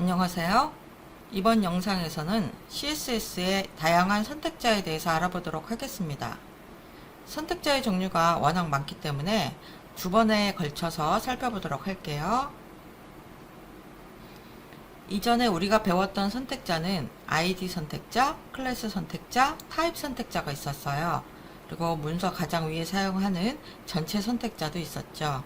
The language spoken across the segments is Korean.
안녕하세요. 이번 영상에서는 CSS의 다양한 선택자에 대해서 알아보도록 하겠습니다. 선택자의 종류가 워낙 많기 때문에 두 번에 걸쳐서 살펴보도록 할게요. 이전에 우리가 배웠던 선택자는 ID 선택자, 클래스 선택자, 타입 선택자가 있었어요. 그리고 문서 가장 위에 사용하는 전체 선택자도 있었죠.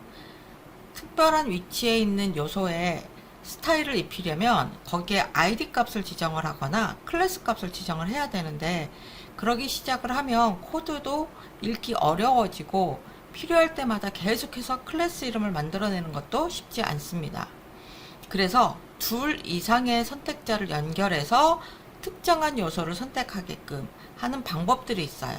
특별한 위치에 있는 요소에 스타일을 입히려면 거기에 ID 값을 지정을 하거나 클래스 값을 지정을 해야 되는데 그러기 시작을 하면 코드도 읽기 어려워지고 필요할 때마다 계속해서 클래스 이름을 만들어내는 것도 쉽지 않습니다. 그래서 둘 이상의 선택자를 연결해서 특정한 요소를 선택하게끔 하는 방법들이 있어요.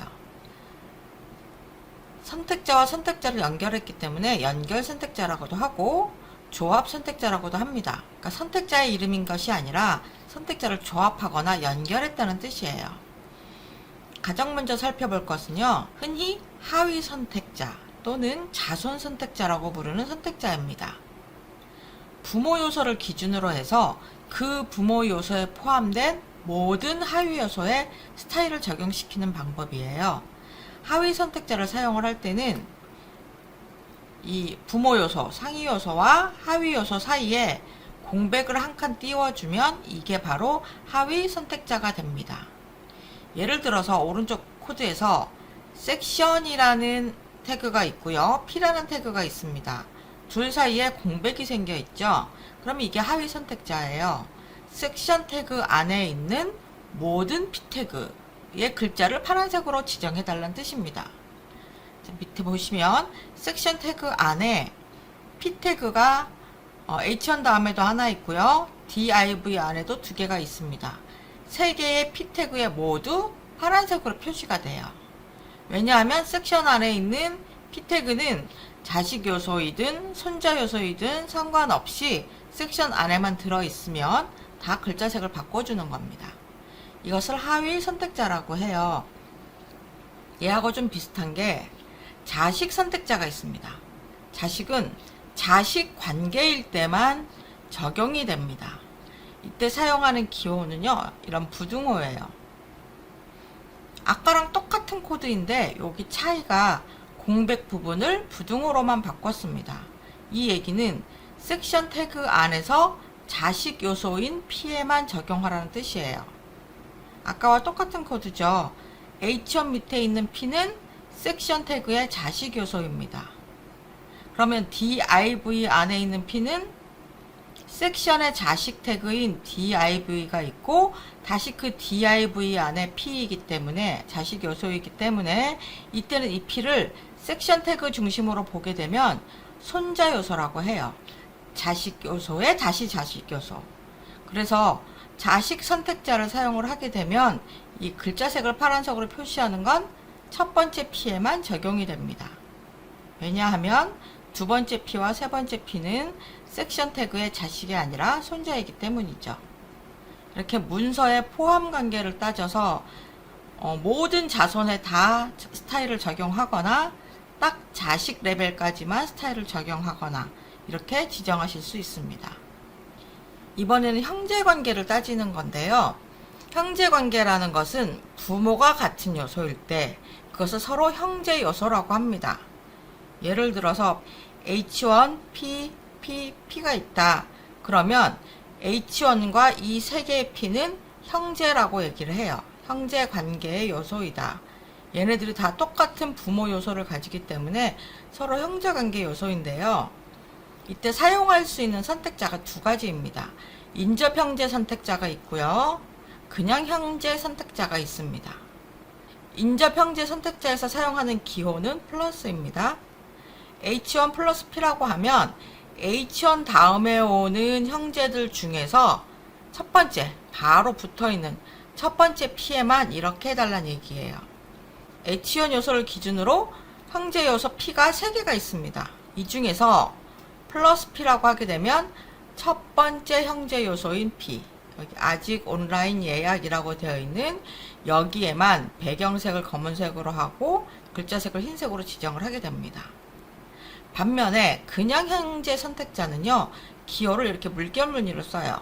선택자와 선택자를 연결했기 때문에 연결 선택자라고도 하고 조합 선택자라고도 합니다. 그러니까 선택자의 이름인 것이 아니라 선택자를 조합하거나 연결했다는 뜻이에요. 가장 먼저 살펴볼 것은요. 흔히 하위 선택자 또는 자손 선택자라고 부르는 선택자입니다. 부모 요소를 기준으로 해서 그 부모 요소에 포함된 모든 하위 요소에 스타일을 적용시키는 방법이에요. 하위 선택자를 사용을 할 때는 이 부모 요소, 상위 요소와 하위 요소 사이에 공백을 한 칸 띄워주면 이게 바로 하위 선택자가 됩니다. 예를 들어서 오른쪽 코드에서 섹션이라는 태그가 있고요. P라는 태그가 있습니다. 둘 사이에 공백이 생겨 있죠. 그럼 이게 하위 선택자예요. 섹션 태그 안에 있는 모든 P 태그의 글자를 파란색으로 지정해 달라는 뜻입니다. 자, 밑에 보시면 섹션 태그 안에 P 태그가 어, H1 다음에도 하나 있고요. div 안에도 두 개가 있습니다. 세 개의 P 태그에 모두 파란색으로 표시가 돼요. 왜냐하면 섹션 안에 있는 P 태그는 자식 요소이든 손자 요소이든 상관없이 섹션 안에만 들어있으면 다 글자색을 바꿔주는 겁니다. 이것을 하위 선택자라고 해요. 얘하고 좀 비슷한 게 자식 선택자가 있습니다. 자식은 자식 관계일 때만 적용이 됩니다. 이때 사용하는 기호는요, 이런 부등호예요. 아까랑 똑같은 코드인데 여기 차이가 공백 부분을 부등호로만 바꿨습니다. 이 얘기는 섹션 태그 안에서 자식 요소인 P에만 적용하라는 뜻이에요. 아까와 똑같은 코드죠. H1 밑에 있는 P는 섹션 태그의 자식 요소입니다. 그러면 div 안에 있는 P는 섹션의 자식 태그인 div가 있고 다시 그 div 안에 P이기 때문에 자식 요소이기 때문에 이때는 이 P를 섹션 태그 중심으로 보게 되면 손자 요소라고 해요. 자식 요소에 다시 자식 요소. 그래서 자식 선택자를 사용을 하게 되면 이 글자색을 파란색으로 표시하는 건 첫 번째 P에만 적용이 됩니다. 왜냐하면 두 번째 P와 세 번째 P는 섹션 태그의 자식이 아니라 손자이기 때문이죠. 이렇게 문서의 포함 관계를 따져서 어, 모든 자손에 다 스타일을 적용하거나 딱 자식 레벨까지만 스타일을 적용하거나 이렇게 지정하실 수 있습니다. 이번에는 형제 관계를 따지는 건데요. 형제 관계라는 것은 부모가 같은 요소일 때 그것을 서로 형제 요소라고 합니다. 예를 들어서 H1, P, P, P가 있다. 그러면 H1과 이 세 개의 P는 형제라고 얘기를 해요. 형제 관계의 요소이다. 얘네들이 다 똑같은 부모 요소를 가지기 때문에 서로 형제 관계 요소인데요. 이때 사용할 수 있는 선택자가 두 가지입니다. 인접 형제 선택자가 있고요. 그냥 형제 선택자가 있습니다. 인접 형제 선택자에서 사용하는 기호는 플러스입니다. H1 플러스 P라고 하면 H1 다음에 오는 형제들 중에서 첫 번째, 바로 붙어 있는 첫 번째 P에만 이렇게 해달라는 얘기예요. H1 요소를 기준으로 형제 요소 P가 3개가 있습니다. 이 중에서 플러스 P라고 하게 되면 첫 번째 형제 요소인 P, 여기 아직 온라인 예약이라고 되어 있는 여기에만 배경색을 검은색으로 하고 글자색을 흰색으로 지정을 하게 됩니다. 반면에 그냥 형제 선택자는요, 기호를 이렇게 물결 무늬로 써요.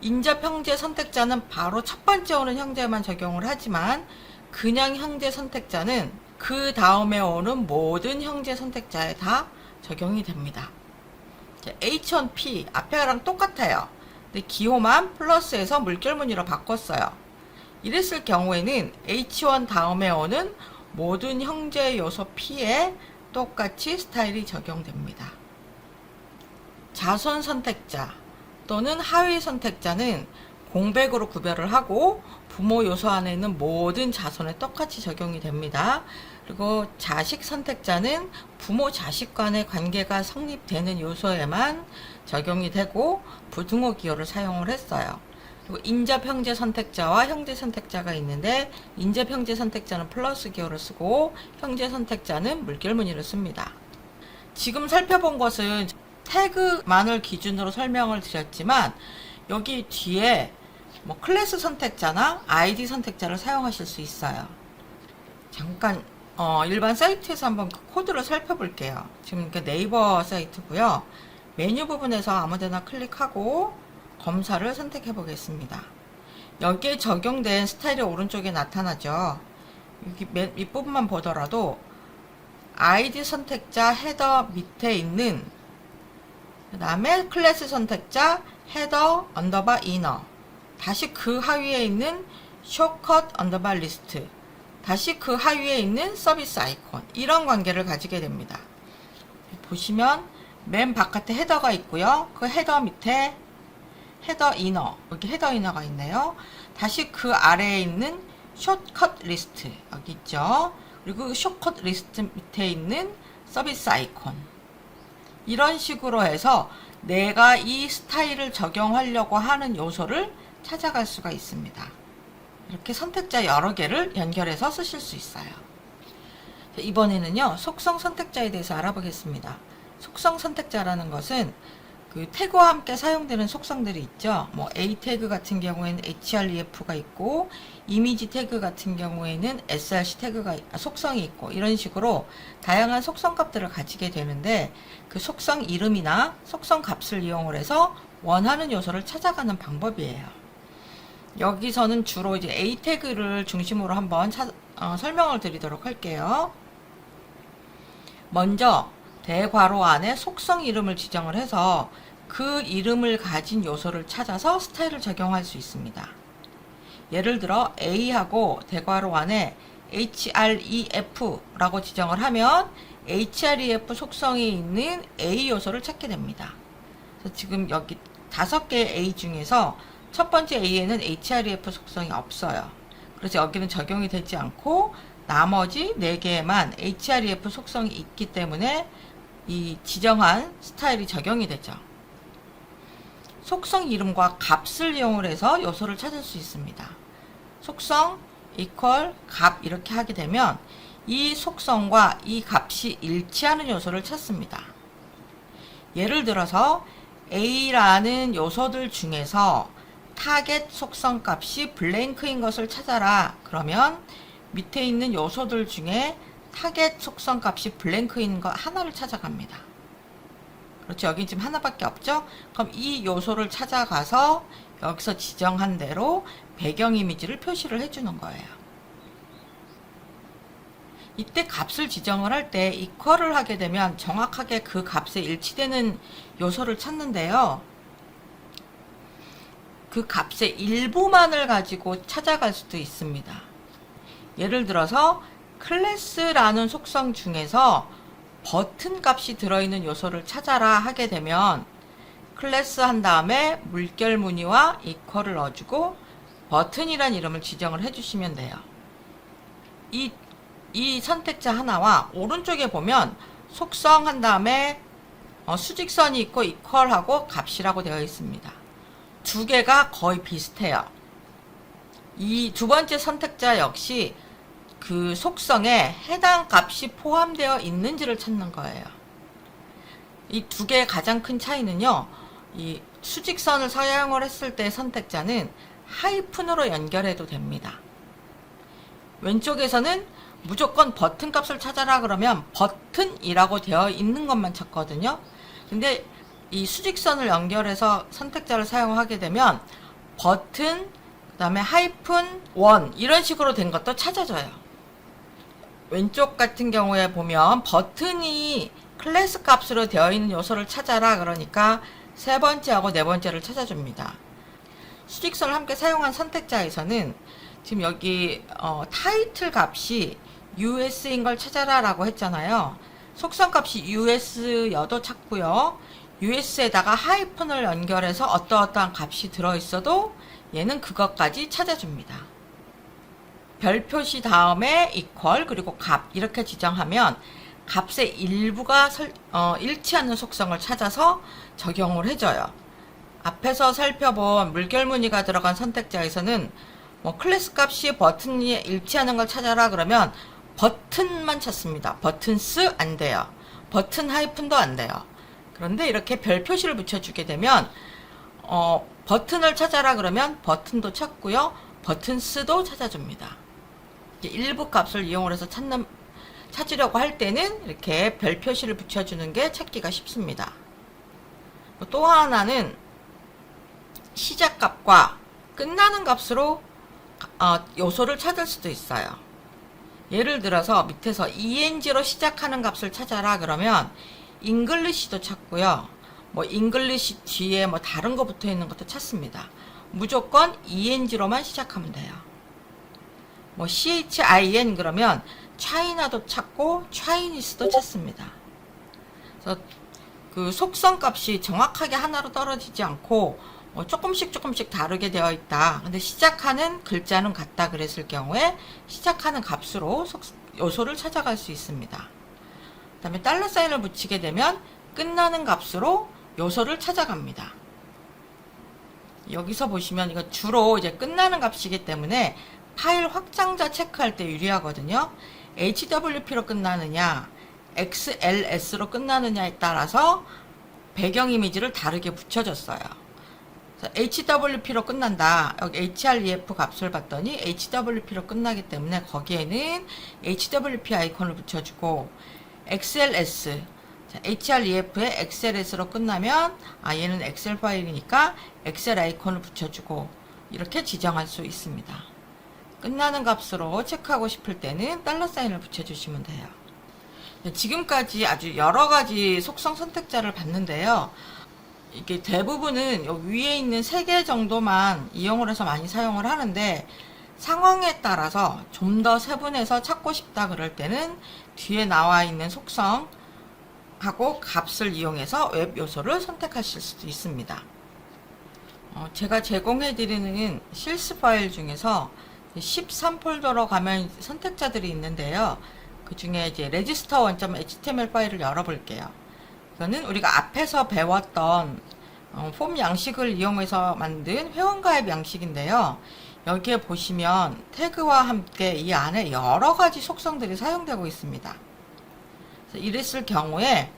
인접 형제 선택자는 바로 첫 번째 오는 형제만 적용을 하지만 그냥 형제 선택자는 그 다음에 오는 모든 형제 선택자에 다 적용이 됩니다. 자, H1P 앞에랑 똑같아요. 근데 기호만 플러스에서 물결무늬로 바꿨어요. 이랬을 경우에는 H1 다음에 오는 모든 형제 요소 P에 똑같이 스타일이 적용됩니다. 자손 선택자 또는 하위 선택자는 공백으로 구별을 하고 부모 요소 안에 있는 모든 자손에 똑같이 적용이 됩니다. 그리고 자식 선택자는 부모 자식 간의 관계가 성립되는 요소에만 적용이 되고 부등호 기호를 사용을 했어요. 그리고 인접 형제 선택자와 형제 선택자가 있는데 인접 형제 선택자는 플러스 기호를 쓰고 형제 선택자는 물결 무늬를 씁니다. 지금 살펴본 것은 태그만을 기준으로 설명을 드렸지만 여기 뒤에 뭐 클래스 선택자나 아이디 선택자를 사용하실 수 있어요. 잠깐 어, 일반 사이트에서 한번 그 코드를 살펴볼게요. 지금 그 네이버 사이트고요. 메뉴 부분에서 아무데나 클릭하고 검사를 선택해 보겠습니다. 여기에 적용된 스타일이 오른쪽에 나타나죠. 여기 맨 윗부분만 보더라도 아이디 선택자 헤더 밑에 있는 그 다음에 클래스 선택자 헤더 언더바 이너 다시 그 하위에 있는 쇼컷 언더바 리스트 다시 그 하위에 있는 서비스 아이콘 이런 관계를 가지게 됩니다. 보시면 맨 바깥에 헤더가 있고요. 그 헤더 밑에 헤더 이너 여기 헤더 이너가 있네요. 다시 그 아래에 있는 숏컷 리스트 여기 있죠. 그리고 숏컷 리스트 밑에 있는 서비스 아이콘 이런 식으로 해서 내가 이 스타일을 적용하려고 하는 요소를 찾아갈 수가 있습니다. 이렇게 선택자 여러 개를 연결해서 쓰실 수 있어요. 자, 이번에는요, 속성 선택자에 대해서 알아보겠습니다. 속성 선택자라는 것은 그 태그와 함께 사용되는 속성들이 있죠. 뭐 A 태그 같은 경우에는 href가 있고 이미지 태그 같은 경우에는 src 태그가 아, 속성이 있고 이런 식으로 다양한 속성 값들을 가지게 되는데 그 속성 이름이나 속성 값을 이용을 해서 원하는 요소를 찾아가는 방법이에요. 여기서는 주로 이제 A 태그를 중심으로 한번 차- 어, 설명을 드리도록 할게요. 먼저 대괄호 안에 속성 이름을 지정을 해서 그 이름을 가진 요소를 찾아서 스타일을 적용할 수 있습니다. 예를 들어 A하고 대괄호 안에 href라고 지정을 하면 href 속성이 있는 A 요소를 찾게 됩니다. 지금 여기 다섯 개의 A 중에서 첫 번째 A에는 href 속성이 없어요. 그래서 여기는 적용이 되지 않고 나머지 네 개에만 href 속성이 있기 때문에 이 지정한 스타일이 적용이 되죠. 속성 이름과 값을 이용을 해서 요소를 찾을 수 있습니다. 속성 equal 값 이렇게 하게 되면 이 속성과 이 값이 일치하는 요소를 찾습니다. 예를 들어서 A라는 요소들 중에서 타겟 속성 값이 블랭크인 것을 찾아라. 그러면 밑에 있는 요소들 중에 타겟 속성 값이 블랭크인 거 하나를 찾아갑니다. 그렇죠. 여기 지금 하나밖에 없죠. 그럼 이 요소를 찾아가서 여기서 지정한 대로 배경 이미지를 표시를 해주는 거예요. 이때 값을 지정을 할때 equal을 하게 되면 정확하게 그 값에 일치되는 요소를 찾는데요. 그 값의 일부만을 가지고 찾아갈 수도 있습니다. 예를 들어서 클래스라는 속성 중에서 버튼 값이 들어있는 요소를 찾아라 하게 되면 클래스 한 다음에 물결 무늬와 이퀄을 넣어주고 버튼이란 이름을 지정을 해주시면 돼요. 이, 이 선택자 하나와 오른쪽에 보면 속성 한 다음에 어, 수직선이 있고 이퀄하고 값이라고 되어 있습니다. 두 개가 거의 비슷해요. 이 두 번째 선택자 역시 그 속성에 해당 값이 포함되어 있는지를 찾는 거예요. 이 두 개의 가장 큰 차이는요, 이 수직선을 사용을 했을 때 선택자는 하이픈으로 연결해도 됩니다. 왼쪽에서는 무조건 버튼 값을 찾아라 그러면 버튼이라고 되어 있는 것만 찾거든요. 근데 이 수직선을 연결해서 선택자를 사용하게 되면 버튼, 그 다음에 하이픈 원 이런 식으로 된 것도 찾아져요. 왼쪽 같은 경우에 보면 버튼이 클래스 값으로 되어 있는 요소를 찾아라 그러니까 세 번째하고 네 번째를 찾아줍니다. 수직선을 함께 사용한 선택자에서는 지금 여기 어, 타이틀 값이 US인 걸 찾아라 라고 했잖아요. 속성 값이 US여도 찾고요. US에다가 하이픈을 연결해서 어떠어떠한 값이 들어있어도 얘는 그것까지 찾아줍니다. 별 표시 다음에 equal 그리고 값 이렇게 지정하면 값의 일부가 설- 어, 일치하는 속성을 찾아서 적용을 해줘요. 앞에서 살펴본 물결 무늬가 들어간 선택자에서는 뭐 클래스 값이 버튼이 일치하는 걸 찾아라 그러면 버튼만 찾습니다. 버튼스 안 돼요. 버튼 하이픈도 안 돼요. 그런데 이렇게 별 표시를 붙여주게 되면 어, 버튼을 찾아라 그러면 버튼도 찾고요. 버튼스도 찾아줍니다. 일부 값을 이용을 해서 찾는 찾으려고 할 때는 이렇게 별 표시를 붙여주는 게 찾기가 쉽습니다. 또 하나는 시작 값과 끝나는 값으로 어, 요소를 찾을 수도 있어요. 예를 들어서 밑에서 eng로 시작하는 값을 찾아라 그러면 잉글리시도 찾고요. 뭐 잉글리시 뒤에 뭐 다른 거 붙어 있는 것도 찾습니다. 무조건 eng로만 시작하면 돼요. 뭐 chin 그러면 차이나도 찾고 차이니스도 찾습니다. 그래서 그 속성 값이 정확하게 하나로 떨어지지 않고 뭐 조금씩 조금씩 다르게 되어 있다. 근데 시작하는 글자는 같다 그랬을 경우에 시작하는 값으로 속, 요소를 찾아갈 수 있습니다. 그 다음에 달러 사인을 붙이게 되면 끝나는 값으로 요소를 찾아갑니다. 여기서 보시면 이거 주로 이제 끝나는 값이기 때문에 파일 확장자 체크할 때 유리하거든요. HWP로 끝나느냐, XLS로 끝나느냐에 따라서 배경 이미지를 다르게 붙여줬어요. HWP로 끝난다. 여기 HREF 값을 봤더니 HWP로 끝나기 때문에 거기에는 HWP 아이콘을 붙여주고 XLS 자, HREF에 XLS로 끝나면 아 얘는 엑셀 파일이니까 엑셀 아이콘을 붙여주고 이렇게 지정할 수 있습니다. 끝나는 값으로 체크하고 싶을 때는 달러 사인을 붙여주시면 돼요. 네, 지금까지 아주 여러 가지 속성 선택자를 봤는데요. 이게 대부분은 위에 있는 세개 정도만 이용을 해서 많이 사용을 하는데 상황에 따라서 좀 더 세분해서 찾고 싶다 그럴 때는 뒤에 나와 있는 속성 하고 값을 이용해서 웹 요소를 선택하실 수도 있습니다. 어, 제가 제공해 드리는 실습 파일 중에서 13 폴더로 가면 선택자들이 있는데요. 그 중에 이제 register 원점.html 파일을 열어볼게요. 이거는 우리가 앞에서 배웠던 어, 폼 양식을 이용해서 만든 회원가입 양식인데요. 여기에 보시면 태그와 함께 이 안에 여러 가지 속성들이 사용되고 있습니다. 이랬을 경우에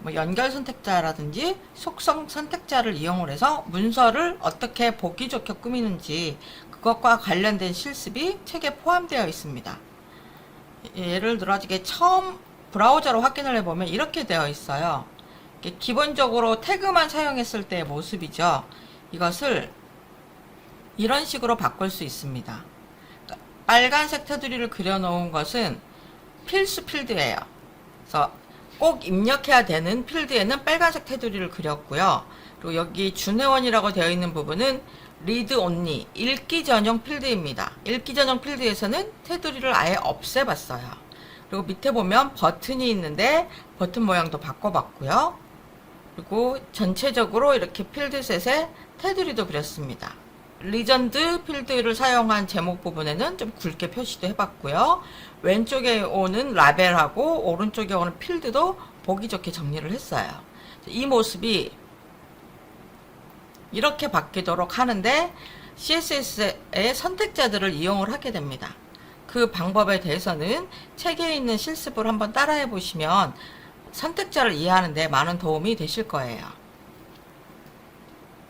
뭐 연결 선택자라든지 속성 선택자를 이용을 해서 문서를 어떻게 보기 좋게 꾸미는지 그것과 관련된 실습이 책에 포함되어 있습니다. 예를 들어 이게 처음 브라우저로 확인을 해보면 이렇게 되어 있어요. 기본적으로 태그만 사용했을 때의 모습이죠. 이것을 이런 식으로 바꿀 수 있습니다. 그러니까 빨간색 테두리를 그려놓은 것은 필수 필드예요. 그래서 꼭 입력해야 되는 필드에는 빨간색 테두리를 그렸고요. 그리고 여기 준회원이라고 되어 있는 부분은 리드 온리 읽기 전용 필드입니다. 읽기 전용 필드에서는 테두리를 아예 없애봤어요. 그리고 밑에 보면 버튼이 있는데 버튼 모양도 바꿔봤고요. 그리고 전체적으로 이렇게 필드셋에 테두리도 그렸습니다. 리전드 필드를 사용한 제목 부분에는 좀 굵게 표시도 해봤고요. 왼쪽에 오는 라벨하고 오른쪽에 오는 필드도 보기 좋게 정리를 했어요. 이 모습이 이렇게 바뀌도록 하는데 CSS의 선택자들을 이용을 하게 됩니다. 그 방법에 대해서는 책에 있는 실습을 한번 따라해 보시면 선택자를 이해하는데 많은 도움이 되실 거예요.